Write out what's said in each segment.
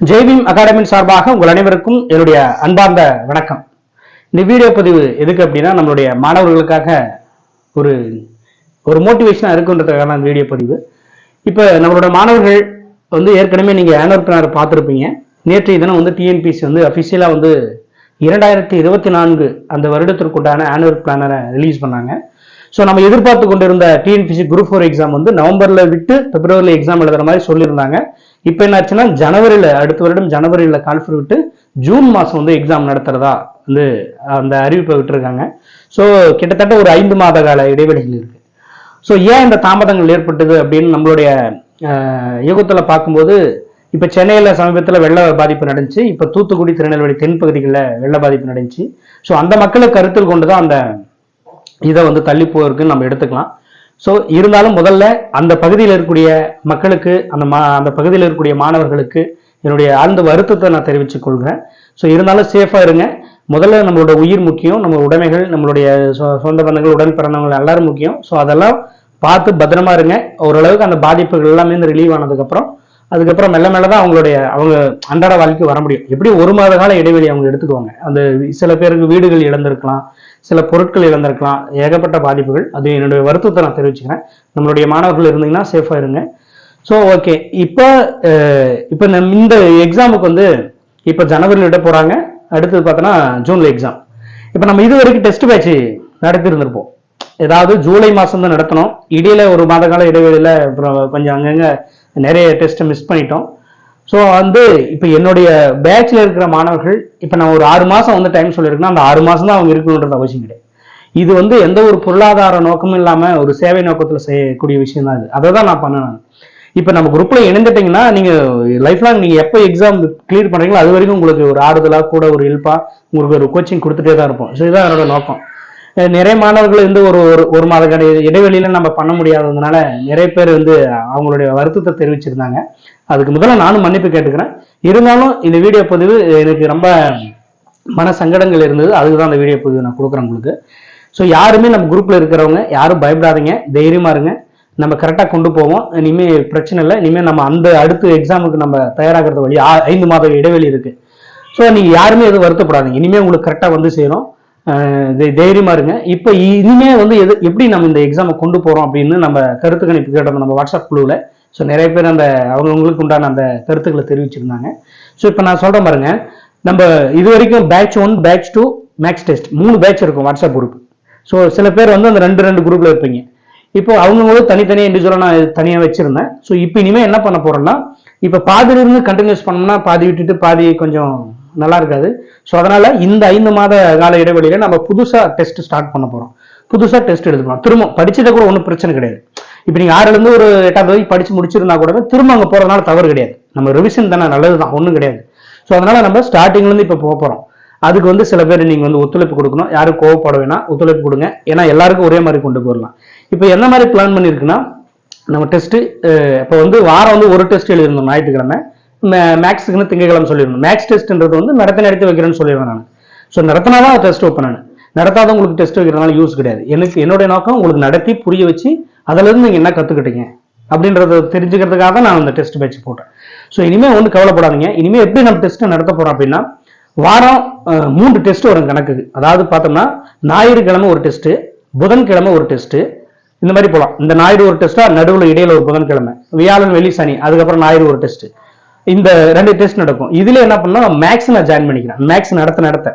ஜெய்பீம் அகாடமியின் சார்பாக உங்கள் அனைவருக்கும் என்னுடைய அன்பார்ந்த வணக்கம். இந்த வீடியோ பதிவு எதுக்கு அப்படின்னா நம்மளுடைய மாணவர்களுக்காக ஒரு ஒரு மோட்டிவேஷனாக இருக்குன்றதுக்கான வீடியோ பதிவு. இப்போ நம்மளோட மாணவர்கள் வந்து ஏற்கனவே நீங்கள் ஆனுவல் பார்த்துருப்பீங்க. நேற்றைய தினம் வந்து டிஎன்பிசி வந்து அஃபிஷியலாக வந்து இரண்டாயிரத்தி இருபத்தி நான்கு அந்த வருடத்திற்குண்டான ஆனுவல் பிளானரை ரிலீஸ் பண்ணாங்க. ஸோ நம்ம எதிர்பார்த்து கொண்டிருந்த டிஎன்பிசி குரூப் ஃபோர் எக்ஸாம் வந்து நவம்பரில் விட்டு பிப்ரவரியில் எக்ஸாம் எழுதுற மாதிரி சொல்லியிருந்தாங்க. இப்போ என்னாச்சுன்னா ஜனவரியில் அடுத்த வருடம் ஜனவரியில் கால்ஃபர் விட்டு ஜூன் மாதம் வந்து எக்ஸாம் நடத்துறதா வந்து அந்த அறிவிப்பை விட்டுருக்காங்க. ஸோ கிட்டத்தட்ட ஒரு ஐந்து மாத கால இடைவெளிகள் இருக்கு. ஸோ ஏன் இந்த தாமதங்கள் ஏற்பட்டது அப்படின்னு நம்மளுடைய யுகத்தில் பார்க்கும்போது இப்போ சென்னையில் சமீபத்தில் வெள்ள பாதிப்பு நடந்துச்சு. இப்போ தூத்துக்குடி திருநெல்வேலி தென் பகுதிகளில் வெள்ள பாதிப்பு நடந்துச்சு. ஸோ அந்த மக்களை கருத்தில் கொண்டு தான் அந்த இதை வந்து தள்ளிப்போருக்குன்னு நம்ம எடுத்துக்கலாம். ஸோ இருந்தாலும் முதல்ல அந்த பகுதியில் இருக்கக்கூடிய மக்களுக்கு அந்த மா அந்த பகுதியில் இருக்கக்கூடிய மாணவர்களுக்கு என்னுடைய ஆழ்ந்த வருத்தத்தை நான் தெரிவித்துக் கொள்கிறேன். ஸோ இருந்தாலும் சேஃபாக இருங்க. முதல்ல நம்மளோட உயிர் முக்கியம் நம்ம உடைமைகள் நம்மளுடைய சொ- சொந்த பந்தங்கள் உடன் பிறந்தவங்க எல்லாரும் முக்கியம். ஸோ அதெல்லாம் பார்த்து பத்திரமா இருங்க. ஓரளவுக்கு அந்த பாதிப்புகள் எல்லாமே இந்த ரிலீவ் ஆனதுக்கப்புறம் அதுக்கப்புறம் மெல்ல மெல்ல தான் அவங்களுடைய அவங்க அன்றாட வாழ்க்கை வர முடியும். எப்படி ஒரு மாத கால இடைவெளி அவங்க எடுத்துக்குவாங்க? அந்த சில பேருக்கு வீடுகள் இழந்திருக்கலாம். சில பொருட்கள் இழந்திருக்கலாம். ஏகப்பட்ட பாதிப்புகள். அது என்னுடைய வருத்தத்தை நான் தெரிவிச்சுக்கிறேன். நம்மளுடைய மாணவர்கள் இருந்தீங்கன்னா சேஃபாக இருங்க. ஸோ ஓகே இப்போ இப்போ நம் இந்த எக்ஸாமுக்கு வந்து இப்போ ஜனவரியில் விட போகிறாங்க அடுத்தது பார்த்தோன்னா ஜூனில் எக்ஸாம் இப்போ நம்ம இது வரைக்கும் டெஸ்ட் பேட்ச் நடத்தி இருந்திருப்போம் ஏதாவது ஜூலை மாதம் தான் நடத்தணும். இடையில ஒரு மாத கால இடைவெளியில் அப்புறம் கொஞ்சம் அங்கங்கே நிறைய டெஸ்ட்டை மிஸ் பண்ணிட்டோம். ஸோ வந்து இப்போ என்னுடைய பேட்ச்ல இருக்கிற மாணவர்கள் இப்போ நான் ஒரு ஆறு மாதம் வந்து டைம் சொல்லியிருக்கேன்னா அந்த ஆறு மாதம் தான் அவங்க இருக்கணுன்றது அவசியம் கிடையாது. இது வந்து எந்த ஒரு பொருளாதார நோக்கமும் இல்லாமல் ஒரு சேவை நோக்கத்தில் செய்யக்கூடிய விஷயம் தான் இது. அதை தான் நான் பண்ணேன் இப்போ நம்ம குரூப்பில் இணைந்துட்டீங்கன்னா நீங்கள் லைஃப் லாங் நீங்கள் எப்போ எக்ஸாம் கிளியர் பண்ணுறீங்களோ அது வரைக்கும் உங்களுக்கு ஒரு ஆறுதலாக கூட ஒரு ஹெல்ப்பாக உங்களுக்கு ஒரு கோச்சிங் கொடுத்துட்டே தான் இருப்போம். ஸோ இதுதான் என்னோட நோக்கம். நிறைய மாணவர்கள் வந்து ஒரு ஒரு ஒரு மாத கடை இடைவெளியில நம்ம பண்ண முடியாததுனால நிறைய பேர் வந்து அவங்களுடைய வருத்தத்தை தெரிவிச்சிருந்தாங்க. அதுக்கு முதல்ல நானும் மன்னிப்பு கேட்டுக்கிறேன். இருந்தாலும் இந்த வீடியோ பதிவு எனக்கு ரொம்ப மன சங்கடங்கள் இருந்தது. அதுக்கு தான் அந்த வீடியோ பதிவு நான் கொடுக்குறேன் உங்களுக்கு. ஸோ யாருமே நம்ம குரூப்பில் இருக்கிறவங்க யாரும் பயப்படாதீங்க. தைரியமாக இருங்க. நம்ம கரெக்டாக கொண்டு போவோம். இனிமேல் பிரச்சனை இல்லை. இனிமேல் நம்ம அந்த அடுத்த எக்ஸாமுக்கு நம்ம தயாராகிறது வழி ஆ- ஐந்து மாத இடைவெளி இருக்குது ஸோ நீங்கள் யாருமே எதுவும் வருத்தப்படாதீங்க. இனிமேல் உங்களுக்கு கரெக்டாக வந்து சேரும். தை- தைரியமா இருங்க. இப்போ இனிமே வந்து எது எப்படி நம்ம இந்த எக்ஸாமை கொண்டு போகிறோம் அப்படின்னு நம்ம கருத்து கணிப்பு கேட்டோம் நம்ம வாட்ஸ்அப் குழுவில். ஸோ நிறைய பேர் அந்த அவங்கவுங்களுக்கு உண்டான அந்த கருத்துக்களை தெரிவிச்சிருந்தாங்க. ஸோ இப்போ நான் சொல்கிறேன் பாருங்க. நம்ம இது வரைக்கும் batch one batch two max test மூணு பேட்ச் இருக்கும் வாட்ஸ்அப் குரூப் ஸோ சில பேர் வந்து அந்த ரெண்டு ரெண்டு குரூப்பில் இருப்பீங்க. இப்போ அவங்கவுங்களும் தனித்தனியாக இண்டிவிஜுவலாக நான் தனியாக வச்சுருந்தேன். ஸோ இப்போ இனிமேல் என்ன பண்ண போறேன்னா இப்போ பாதியில இருந்து கண்டினியூஸ் பண்ணோம்னா பாதி விட்டுட்டு பாதி கொஞ்சம் நல்லா இருக்காது. ஸோ அதனால் இந்த ஐந்து மாத கால இடைவெளியில் நம்ம புதுசாக டெஸ்ட் ஸ்டார்ட் பண்ண போகிறோம் புதுசாக டெஸ்ட் எடுத்துக்கலாம். திரும்ப படிச்சதை கூட ஒன்றும் பிரச்சனை கிடையாது. இப்போ நீங்கள் ஆறுலேருந்து ஒரு எட்டாவது வரைக்கும் படித்து முடிச்சிருந்தா கூட திரும்ப அங்கே போகிறதுனால தவறு கிடையாது. நம்ம ரிவிஷன் தானே நல்லது தான் ஒன்றும் கிடையாது. ஸோ அதனால் நம்ம ஸ்டார்டிங்லேருந்து இப்போ போக போகிறோம் அதுக்கு வந்து சில பேர் நீங்கள் வந்து ஒத்துழைப்பு கொடுக்கணும். யாரும் கோவப்பட வேணாம் ஒத்துழைப்பு கொடுங்க. ஏன்னா எல்லாருக்கும் ஒரே மாதிரி கொண்டு போயிடலாம். இப்போ என்ன மாதிரி பிளான் பண்ணியிருக்குன்னா நம்ம டெஸ்ட்டு இப்போ வந்து வாரம் வந்து ஒரு டெஸ்ட் எழுதிருந்தோம் ஞாயிற்றுக்கிழமை. மேக்ஸுக்குன்னு திங்கக்கிழமை சொல்லியிருந்தோம். மேக்ஸ் டெஸ்ட்ன்றது வந்து நடத்த நடத்தி வைக்கிறேன்னு சொல்லிடுவேன் நான். ஸோ நடத்தினா தான் டெஸ்ட் வைப்பேன் நான் நடத்தாத உங்களுக்கு டெஸ்ட் வைக்கிறதுனால யூஸ் கிடையாது. எனக்கு என்னுடைய நோக்கம் உங்களுக்கு நடத்தி புரிய வச்சு அதுலேருந்து நீங்கள் என்ன கற்றுக்கிட்டீங்க அப்படின்றத தெரிஞ்சுக்கிறதுக்காக தான் நான் அந்த டெஸ்ட் பேட்ச் போட்டேன். ஸோ இனிமேல் ஒன்றும் கவலைப்படாதீங்க. இனிமேல் எப்படி நம்ம டெஸ்ட்டை நடத்த போகிறோம் அப்படின்னா வாரம் மூன்று டெஸ்ட் வரும் கணக்குக்கு. அதாவது பார்த்தோம்னா ஞாயிற்றுக்கிழமை ஒரு டெஸ்ட்டு புதன்கிழமை ஒரு டெஸ்ட்டு இந்த மாதிரி போகலாம் இந்த ஞாயிறு ஒரு டெஸ்ட்டாக நடுவில் இடையில ஒரு புதன்கிழமை. வியாழன் வெள்ளி சனி அதுக்கப்புறம் ஞாயிறு ஒரு டெஸ்ட் இந்த ரெண்டு டெஸ்ட் நடக்கும். இதுல என்ன பண்ணா மேக்ஸ் நான் ஜாயின் பண்ணிக்கிறேன். மேக்ஸ் நடத்த நடத்த.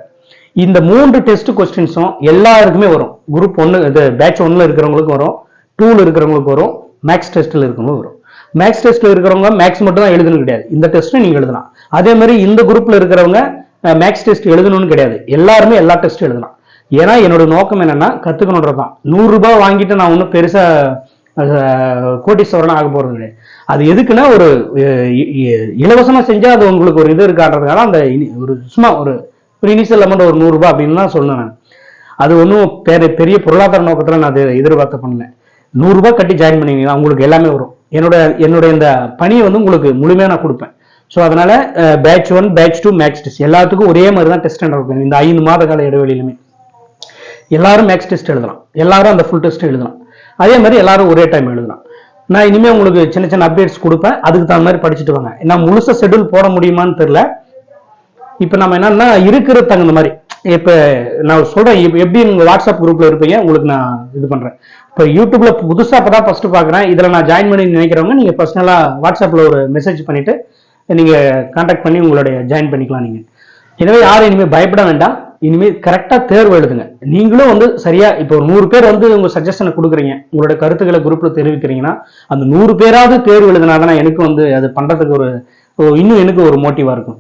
இந்த மூன்று டெஸ்ட் கொஸ்டின்ஸும் எல்லாருக்குமே வரும். குரூப் ஒன்று இது பேட்ச் ஒன்றில் இருக்கிறவங்களுக்கும் வரும். டூவில் இருக்கிறவங்களுக்கு வரும் மேக்ஸ் டெஸ்ட்டில் இருக்கிறவங்களுக்கு வரும். மேக்ஸ் டெஸ்ட்டில் இருக்கிறவங்க மேக்ஸ் மட்டும் தான் எழுதணும் கிடையாது. இந்த டெஸ்ட்டும் நீங்கள் எழுதலாம். அதே மாதிரி இந்த குரூப்பில் இருக்கிறவங்க மேக்ஸ் டெஸ்ட் எழுதணும்னு கிடையாது. எல்லாருமே எல்லா டெஸ்ட்டும் எழுதலாம். ஏன்னா என்னோட நோக்கம் என்னன்னா கற்றுக்கணுன்றது தான் நூறுரூபா வாங்கிட்டு நான் ஒன்றும் பெருசாக அஹ், ஆக போகிறது கிடையாது. அது எதுக்குன்னா ஒரு இலவசமாக செஞ்சால் அது உங்களுக்கு ஒரு இது இருக்கான்றதுனால அந்த இனி- ஒரு சும்மா ஒரு ஒரு இனிஷியல் அமௌண்ட் ஒரு நூறுரூபா அப்படின்னு தான் சொன்னேன் நான். அது ஒன்றும் பெரிய பெரிய பொருளாதார நோக்கத்தில் நான் அதை எதிர்பார்த்து பண்ணல. நூறுரூவா கட்டி ஜாயின் பண்ணீங்கன்னா உங்களுக்கு எல்லாமே வரும். என்னோட என்னோட இந்த பணியை வந்து உங்களுக்கு முழுமையாக நான் கொடுப்பேன். ஸோ அதனால batch one batch two max test எல்லாத்துக்கும் ஒரே மாதிரி தான் டெஸ்ட் நடக்கும் இந்த ஐந்து மாத கால இடைவெளியிலுமே. எல்லாரும் மேக்ஸ் டெஸ்ட் எழுதலாம். எல்லாரும் அந்த ஃபுல் டெஸ்ட் எழுதலாம். அதே மாதிரி எல்லாரும் ஒரே டைம் எழுதலாம். நான் இனிமேல் உங்களுக்கு சின்ன சின்ன அப்டேட்ஸ் கொடுப்பேன். அதுக்கு தகுந்த மாதிரி படிச்சுட்டு வாங்க. நான் முழுசாக ஷெட்யூல் போட முடியுமான்னு தெரில இப்போ நம்ம என்னன்னா இருக்கிற தகுந்த மாதிரி. இப்போ நான் சொல்றேன் எப்படி நீங்க வாட்ஸ்அப் குரூப்ல இருப்பீங்க உங்களுக்கு நான் இது பண்றேன். இப்போ யூடியூப்ல புதுசா இப்பதான் ஃபர்ஸ்ட் பாக்குறேன். இதுல நான் ஜாயின் பண்ணி நினைக்கிறவங்க நீங்க பர்சனலா வாட்ஸ்அப்ல ஒரு மெசேஜ் பண்ணிட்டு நீங்க கான்டாக்ட் பண்ணி உங்களுடைய ஜாயின் பண்ணிக்கலாம் நீங்க. எனவே யாரும் இனிமே பயப்பட வேண்டாம். இனிமேல் கரெக்டா தேர்வு எழுதுங்க. நீங்களும் வந்து சரியா இப்போ ஒரு நூறு பேர் வந்து உங்க சஜஷனை கொடுக்குறீங்க உங்களோட கருத்துக்களை குரூப்ல தெரிவிக்கிறீங்கன்னா அந்த நூறு பேராவது தேர்வு எழுதினாதான் எனக்கு வந்து அது பண்றதுக்கு ஒரு இன்னும் எனக்கு ஒரு மோட்டிவா இருக்கும்.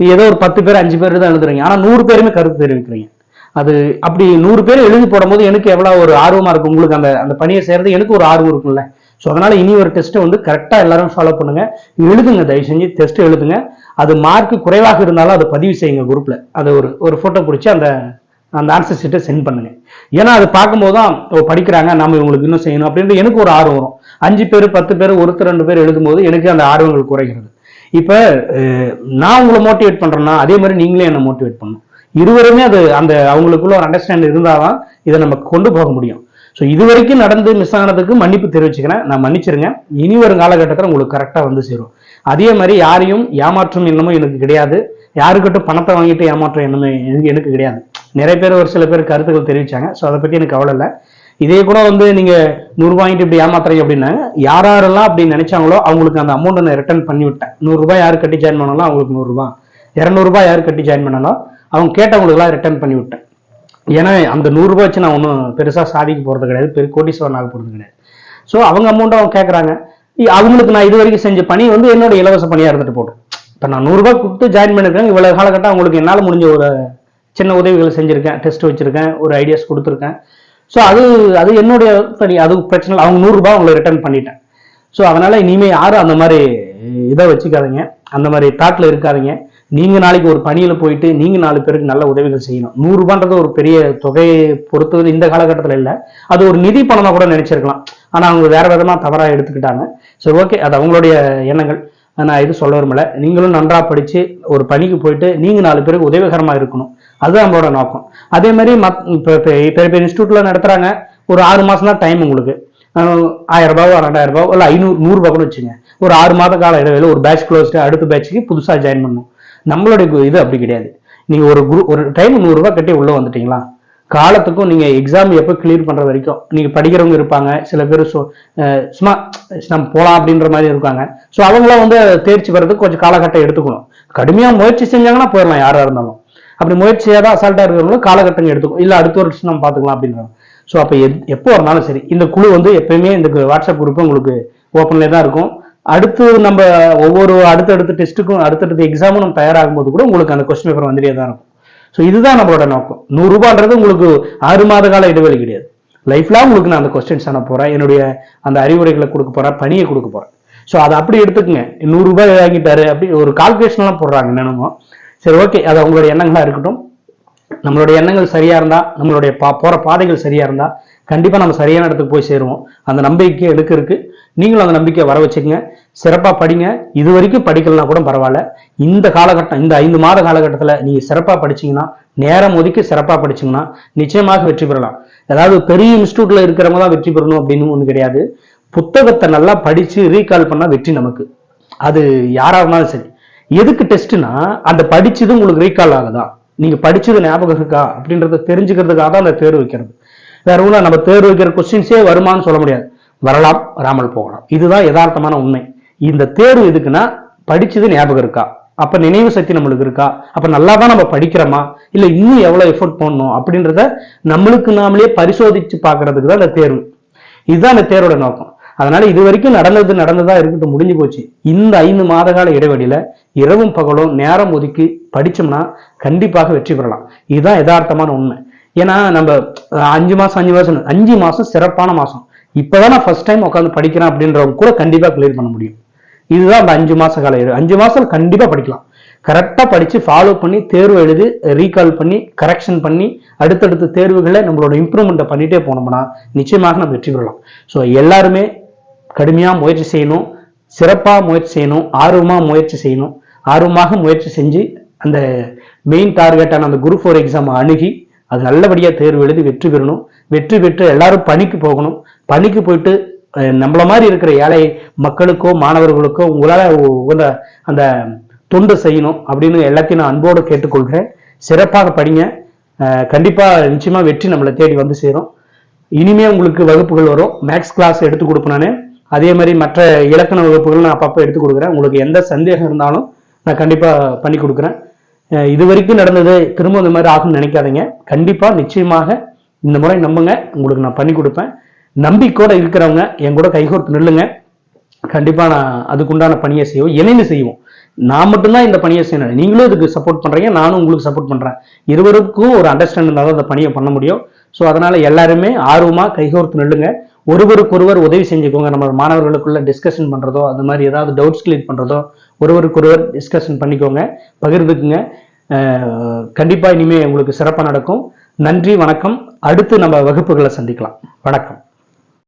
ஏதோ ஒரு பத்து பேர் அஞ்சு பேர் தான் எழுதுறீங்க. ஆனால் நூறு பேருமே கருத்து தெரிவிக்கிறீங்க. அது அப்படி நூறு பேர் எழுதி போடும்போது எனக்கு எவ்வளோ ஒரு ஆர்வமாக இருக்கும். உங்களுக்கு அந்த அந்த பணியை செய்கிறது எனக்கு ஒரு ஆர்வம் இருக்கும்ல. ஸோ அதனால் இனி ஒரு டெஸ்ட்டை வந்து கரெக்டாக எல்லாரும் ஃபாலோ பண்ணுங்க. எழுதுங்க தயவு செஞ்சு. டெஸ்ட் எழுதுங்க. அது மார்க் குறைவாக இருந்தாலும் அதை பதிவு செய்யுங்க குரூப்பில் அதை ஒரு ஒரு ஃபோட்டோ பிடிச்சி அந்த அந்த ஆன்சர் ஷீட்டை சென்ட் பண்ணுங்க. ஏன்னா அது பார்க்கும்போது தான் ஓ படிக்கிறாங்க நம்ம இவங்களுக்கு இன்னும் செய்யணும் அப்படின்ட்டு எனக்கு ஒரு ஆர்வம் வரும். அஞ்சு பேர் பத்து பேர் ஒருத்தர் ரெண்டு பேர் எழுதும்போது எனக்கு அந்த ஆர்வங்கள் குறைகிறது. இப்ப நான் உங்களை மோட்டிவேட் பண்றேன்னா அதே மாதிரி நீங்களே என்ன மோட்டிவேட் பண்ணணும். இருவருமே அது அந்த அவங்களுக்குள்ள ஒரு அண்டர்ஸ்டாண்ட் இருந்தாதான் இதை நம்ம கொண்டு போக முடியும். ஸோ இது வரைக்கும் நடந்து மிஸ் ஆனதுக்கு மன்னிப்பு தெரிவிச்சுக்கிறேன். நான் மன்னிச்சிருங்க. இனி வரும் காலகட்டத்தில் உங்களுக்கு கரெக்டாக வந்து சேரும். அதே மாதிரி யாரையும் ஏமாற்றும் எண்ணமும் எனக்கு கிடையாது. யாருக்கிட்ட பணத்தை வாங்கிட்டு ஏமாற்றம் எண்ணமும் எனக்கு- எனக்கு கிடையாது. நிறைய பேர் ஒரு சில பேர் கருத்துக்கள் தெரிவிச்சாங்க. ஸோ அதை பற்றி எனக்கு கவலை இல்லை. இதே கூட வந்து நீங்க நூறு வாங்கிட்டு இப்படி ஏமாத்துறீங்க அப்படின்னா யார் யாரெல்லாம் அப்படி நினைச்சாங்களோ அவங்களுக்கு அந்த அமௌண்ட்டை நான் ரிட்டர்ன் பண்ணி விட்டேன் நூறு ரூபாய் யார் கட்டி ஜாயின் பண்ணாலும் அவங்களுக்கு நூறு ரூபாய். இரநூறுபா யார் கட்டி ஜாயின் பண்ணாலும் அவங்க கேட்டவங்களுக்குலாம் ரிட்டர்ன் பண்ணி விட்டேன் ஏன்னா அந்த நூறு ரூபாய் வச்சு நான் ஒன்றும் பெருசா சாதிக்க போறது கிடையாது. பெரிய கோடீஸ்வரன் ஆக போறது கிடையாது. ஸோ அவங்க அமௌண்ட் அவங்க கேட்குறாங்க அவங்களுக்கு நான் இது வரைக்கும் செஞ்ச பணி வந்து என்னோட இலவச பணியா இருந்துட்டு போட்டோம் இப்போ நான் நூறுரூபா கொடுத்து ஜாயின் பண்ணிருக்கேன். இவ்வளவு காலகட்டம் அவங்களுக்கு என்னால் முடிஞ்ச ஒரு சின்ன உதவிகள் செஞ்சிருக்கேன். டெஸ்ட் வச்சிருக்கேன். ஒரு ஐடியாஸ் கொடுத்துருக்கேன். ஸோ அது அது என்னுடைய பணி அது பிரச்சனை இல்லை. அவங்க நூறுரூபா அவங்களை ரிட்டர்ன் பண்ணிட்டேன். ஸோ அதனால இனிமே யாரும் அந்த மாதிரி இதை வச்சுக்காதீங்க. அந்த மாதிரி தாட்டில் இருக்காதீங்க. நீங்கள் நாளைக்கு ஒரு பணியில் போயிட்டு நீங்கள் நாலு பேருக்கு நல்ல உதவிகள் செய்யணும். நூறுரூபான்றது ஒரு பெரிய தொகையை பொறுத்தது இந்த காலகட்டத்தில் இல்லை. அது ஒரு நிதி பணமாக கூட நினச்சிருக்கலாம். ஆனால் அவங்க வேறு விதமாக தவறாக எடுத்துக்கிட்டாங்க. சரி ஓகே அது அவங்களுடைய எண்ணங்கள். நான் இது சொல்ல விரும்பல. நீங்களும் நன்றாக படித்து ஒரு பணிக்கு போயிட்டு நீங்கள் நாலு பேருக்கு உதவிகரமாக இருக்கணும். அதுதான் நம்மளோட நோக்கம். அதே மாதிரி மத் இப்போ பெரிய பெரிய இன்ஸ்டியூட்டில் நடத்துகிறாங்க ஒரு ஆறு மாதம் தான் டைம் உங்களுக்கு. அஹ் ஆயிரம் ரூபாவோ ரெண்டாயிரம் ரூபாவோ இல்லை ஐநூறு நூறு கூட வச்சுங்க. ஒரு ஆறு மாத கால இடைவெளியில் ஒரு பேட்ச் க்ளோஸ்ட்டு அடுத்த பேட்சுக்கு புதுசாக ஜாயின் பண்ணணும். நம்மளுடைய இது அப்படி கிடையாது. நீங்கள் ஒரு குரூப் ஒரு டைம் நூறுரூவா கட்டி உள்ளே வந்துட்டீங்களா? காலத்துக்கும் நீங்கள் எக்ஸாம் எப்போ கிளியர் பண்ணுற வரைக்கும் நீங்கள் படிக்கிறவங்க இருப்பாங்க சில பேர் ஸோ சும்மா நம்ம போகலாம் அப்படின்ற மாதிரி இருக்காங்க. ஸோ அவங்களாம் வந்து தேர்ச்சி பெறதுக்கு கொஞ்சம் காலகட்டம் எடுத்துக்கணும். கடுமையாக முயற்சி செஞ்சாங்கன்னா போயிடலாம் யாராக இருந்தாலும். அப்படி முயற்சியாக தான் அசால்ட்டாக இருக்கிறவங்களும் காலகட்டங்கள் எடுத்துக்கும். இல்லை அடுத்த ஒரு வருஷம் நம்ம பார்த்துக்கலாம் அப்படின்றாங்க. ஸோ அப்போ எத் எப்போ வந்தாலும் சரி இந்த குழு வந்து எப்பயுமே இந்த வாட்ஸ்அப் குரூப்பு உங்களுக்கு ஓப்பன்லேயே தான் இருக்கும். அடுத்து நம்ம ஒவ்வொரு அடுத்தடுத்த டெஸ்ட்டுக்கும் அடுத்தடுத்த எக்ஸாமும் நம்ம தயாராகும் போது கூட உங்களுக்கு அந்த கொஸ்டின் பேப்பர் வந்துட்டே தான் இருக்கும். ஸோ இதுதான் நம்மளோட நோக்கம். நூறுரூபான்றது உங்களுக்கு ஆறு மாத கால இடைவெளி கிடையாது. லைஃப்லாம் உங்களுக்கு நான் அந்த கொஸ்டின்ஸ் அனுப்ப போறேன். என்னுடைய அந்த அறிவுரைகளை கொடுக்க போறேன். பணியை கொடுக்க போறேன். ஸோ அதை அப்படி எடுத்துக்கங்க. நூறுரூபா வாங்கிட்டாரு. அப்படி ஒரு கால்குலேஷன்லாம் போடுறாங்க என்னென்னமோ. சரி ஓகே அது அவங்களுடைய எண்ணங்களாக இருக்கட்டும். நம்மளுடைய எண்ணங்கள் சரியா இருந்தா நம்மளுடைய பா போற பாதைகள் சரியா இருந்தா கண்டிப்பா நம்ம சரியான இடத்துக்கு போய் சேருவோம். அந்த நம்பிக்கை எடுக்க இருக்கு. நீங்களும் அந்த நம்பிக்கையை வர வச்சுக்கங்க. சிறப்பாக படிங்க. இது வரைக்கும் படிக்கலனா கூட பரவாயில்ல. இந்த காலகட்டம் இந்த ஐந்து மாத காலகட்டத்துல நீங்க சிறப்பா படிச்சீங்கன்னா நேரம் ஒதுக்கி சிறப்பா படிச்சீங்கன்னா நிச்சயமாக வெற்றி பெறலாம். அதாவது பெரிய இன்ஸ்டியூட்ல இருக்கிறவங்க தான் வெற்றி பெறணும் அப்படின்னு ஒன்று கிடையாது. புத்தகத்தை நல்லா படிச்சு ரீகால் பண்ணா வெற்றி நமக்கு. அது யாராக இருந்தாலும் சரி. எதுக்கு டெஸ்ட்னா அந்த படிச்சது உங்களுக்கு ரீகால் ஆகுதா? நீங்க படிச்சது ஞாபகம் இருக்கா? அப்படின்றத தெரிஞ்சுக்கிறதுக்காக தான் அந்த தேர்வு வைக்கிறது. வேற ஒன்றும் நம்ம தேர்வு வைக்கிற கொஸ்டின்ஸே வருமான்னு சொல்ல முடியாது. வரலாம் வராமல் போகலாம். இதுதான் யதார்த்தமான உண்மை. இந்த தேர்வு எதுக்குன்னா படிச்சது ஞாபகம் இருக்கா? அப்ப நினைவு சக்தி நம்மளுக்கு இருக்கா? அப்ப நல்லா தான் நம்ம படிக்கிறோமா? இல்ல இன்னும் எவ்வளவு எஃபோர்ட் பண்ணணும்? அப்படின்றத நம்மளுக்கு நாமளே பரிசோதிச்சு பாக்குறதுக்கு தான் இந்த தேர்வு. இதுதான் இந்த தேர்வோட நோக்கம். அதனால இது வரைக்கும் நடந்தது நடந்ததா இருக்கட்டும் முடிஞ்சு போச்சு. இந்த ஐந்து மாத கால இடைவெளியில இரவும் பகலும் நேரம் ஒதுக்கி படிச்சோம்னா கண்டிப்பாக வெற்றி பெறலாம். இதுதான் யதார்த்தமான உண்மை. ஏன்னா நம்ம அஞ்சு மாசம் அஞ்சு மாசம் அஞ்சு மாசம் சிறப்பான மாசம். இப்பதான் நான் ஃபர்ஸ்ட் டைம் உட்காந்து படிக்கிறேன் அப்படின்றவங்க கூட கண்டிப்பா கிளியர் பண்ண முடியும். இதுதான் அந்த அஞ்சு மாச கால அஞ்சு மாசம் கண்டிப்பா படிக்கலாம். கரெக்டா படிச்சு ஃபாலோ பண்ணி தேர்வு எழுதி ரீகால் பண்ணி கரெக்ஷன் பண்ணி அடுத்தடுத்த தேர்வுகளை நம்மளோட இம்ப்ரூவ்மெண்ட்டை பண்ணிட்டே போனோம்னா நிச்சயமாக நம்ம வெற்றி பெறலாம். ஸோ எல்லாருமே கடுமையா முயற்சி செய்யணும். சிறப்பா முயற்சி செய்யணும். ஆர்வமா முயற்சி செய்யணும். ஆர்வமாக முயற்சி செஞ்சு அந்த மெயின் டார்கெட்டான அந்த குரூப் ஃபோர் எக்ஸாம் அணுகி அது நல்லபடியாக தேர்வு எழுதி வெற்றி பெறணும். வெற்றி பெற்று எல்லாரும் பணிக்கு போகணும். பணிக்கு போயிட்டு நம்மள மாதிரி இருக்கிற ஏழை மக்களுக்கோ மாணவர்களுக்கோ உங்களால் உகந்த அந்த தொண்டு செய்யணும் அப்படின்னு எல்லாத்தையும் நான் அன்போடு கேட்டுக்கொள்கிறேன். சிறப்பாக படிங்க. கண்டிப்பாக நிச்சயமாக வெற்றி நம்மளை தேடி வந்து சேரும். இனிமே உங்களுக்கு வகுப்புகள் வரும். மேக்ஸ் கிளாஸ் எடுத்து கொடுப்பேன் நான். அதே மாதிரி மற்ற இலக்கண வகுப்புகள் நான் அப்பப்போ எடுத்து கொடுக்குறேன். உங்களுக்கு எந்த சந்தேகம் இருந்தாலும் நான் கண்டிப்பாக பண்ணி கொடுக்குறேன். இது வரைக்கும் நடந்தது திரும்ப இந்த மாதிரி ஆகும்னு நினைக்காதீங்க. கண்டிப்பாக நிச்சயமாக இந்த முறை நம்புங்க. உங்களுக்கு நான் பண்ணி கொடுப்பேன். நம்பிக்கையோட இருக்கிறவங்க என் கூட கைகோர்த்து நில்லுங்க. கண்டிப்பாக நான் அதுக்குண்டான பணியை செய்வோம். இணைந்து செய்வோம். நான் மட்டும்தான் இந்த பணியை செய்யணும். நீங்களும் இதுக்கு சப்போர்ட் பண்றீங்க நானும் உங்களுக்கு சப்போர்ட் பண்றேன். இருவருக்கும் ஒரு அண்டர்ஸ்டாண்டிங் இருந்தால் அந்த பணியை பண்ண முடியும். ஸோ அதனால எல்லாருமே ஆர்வமா கைகோர்த்து நில்லுங்க. ஒருவருக்கொருவர் உதவி செஞ்சுக்கோங்க. நம்ம மாணவர்களுக்குள்ள டிஸ்கஷன் பண்றதோ அது மாதிரி ஏதாவது டவுட்ஸ் கிளியர் பண்றதோ ஒருவருக்கொருவர் டிஸ்கஷன் பண்ணிக்கோங்க பகிர்ந்துக்குங்க. கண்டிப்பாக இனிமேல் உங்களுக்கு சிறப்பாக நடக்கும். நன்றி வணக்கம். அடுத்து நம்ம வகுப்புகளை சந்திக்கலாம். வணக்கம்.